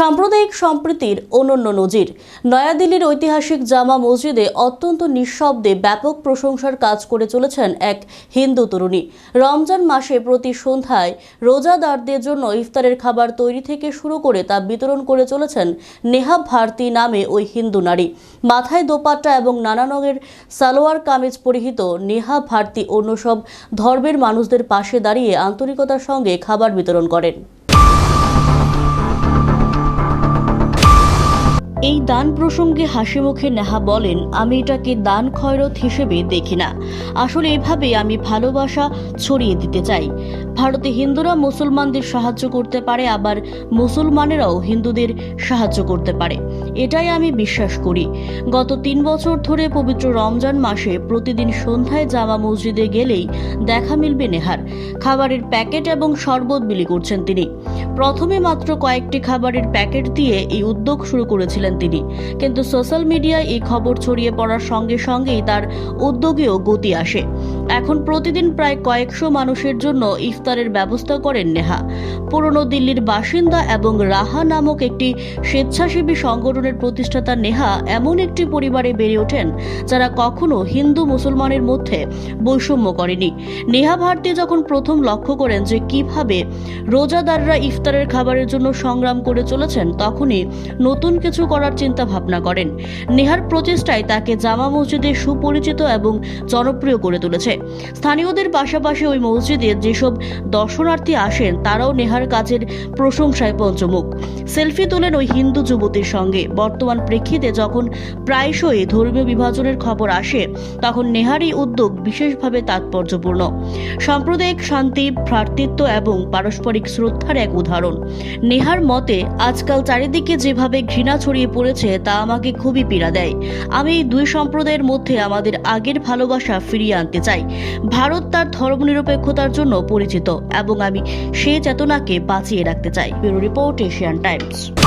সাম্প্রদায়িক সম্প্রীতির অনন্য নজির। নয়াদিল্লির ঐতিহাসিক জামা মসজিদে অত্যন্ত নিঃশব্দে ব্যাপক প্রশংসার কাজ করে চলেছেন এক হিন্দু তরুণী। রমজান মাসে প্রতি সন্ধ্যায় রোজাদারদের জন্য ইফতারের খাবার তৈরি থেকে শুরু করে তা বিতরণ করে চলেছেন নেহা ভারতী নামে ওই হিন্দু নারী। মাথায় দোপাট্টা এবং নানা রঙের সালোয়ার কামিজ পরিহিত নেহা ভারতী অন্য সব ধর্মের মানুষদের পাশে দাঁড়িয়ে আন্তরিকতার সঙ্গে খাবার বিতরণ করেন। এই দান প্রসঙ্গে হাসি মুখে নেহা বলেন, আমি এটাকে দান খয়রত হিসেবে দেখি না। আসলে এভাবে আমি ভালোবাসা ছড়িয়ে দিতে চাই। ভারতে হিন্দুরা মুসলমানদের সাহায্য করতে পারে, আবার মুসলমানেরাও হিন্দুদের সাহায্য করতে পারে। এটাই আমি বিশ্বাস করি। গত তিন বছর ধরে পবিত্র রমজান মাসে প্রতিদিন সন্ধ্যায় জামা মসজিদে গেলেই দেখা মিলবে নেহার। খাবারের প্যাকেট এবং শরবত বিলি করছেন তিনি। প্রথমে মাত্র কয়েকটি খাবারের প্যাকেট দিয়ে এই উদ্যোগ শুরু করেছিলেন তিনি। কিন্তু সোশ্যাল মিডিয়ায় এই খবর ছড়িয়ে পড়ার সঙ্গে সঙ্গেই তার উদ্যোগেও গতি আসে। এখন প্রতিদিন প্রায় কয়েকশো মানুষের জন্য ইফতারের ব্যবস্থা করেন নেহা। পুরনো দিল্লির বাসিন্দা এবং রাহা নামক একটি স্বেচ্ছাসেবী সংগঠনের প্রতিষ্ঠাতা নেহা এমন একটি পরিবারে বেড়ে ওঠেন যারা কখনো হিন্দু মুসলমানের মধ্যে বৈষম্য করেনি। নেহা ভারতী যখন প্রথম লক্ষ্য করেন যে কীভাবে রোজাদাররা ইফতারের খাবারের জন্য সংগ্রাম করে চলেছেন, তখনই নতুন কিছু করার চিন্তা ভাবনা করেন। নেহার প্রচেষ্টায় তাকে জামা মসজিদে সুপরিচিত এবং জনপ্রিয় করে তুলেছে। স্থানীয়দের পাশাপাশি ওই মসজিদে যেসব দর্শনার্থী আসেন, তারাও নেহার কাজের প্রশংসায় পঞ্চমুখ। সেলফি তোলেন ওই হিন্দু যুবতীর সঙ্গে। বর্তমান প্রেক্ষিতে যখন প্রায়শই ধর্মীয় বিভাজনের খবর আসে, তখন নেহার এই উদ্যোগ বিশেষভাবে তাৎপর্যপূর্ণ। সাম্প্রদায়িক শান্তি, ভ্রাতৃত্ব এবং পারস্পরিক শ্রদ্ধার এক উদাহরণ। নেহার মতে, আজকাল চারিদিকে যেভাবে ঘৃণা ছড়িয়ে পড়েছে, তা আমাকে খুবই পীড়া দেয়। আমি এই দুই সম্প্রদায়ের মধ্যে আমাদের আগের ভালোবাসা ফিরিয়ে আনতে চাই। ভারত তার ধর্মনিরপেক্ষতার জন্য পরিচিত, এবং আমি সেই চেতনাকে বাঁচিয়ে রাখতে চাই। Bureau report Asian Times.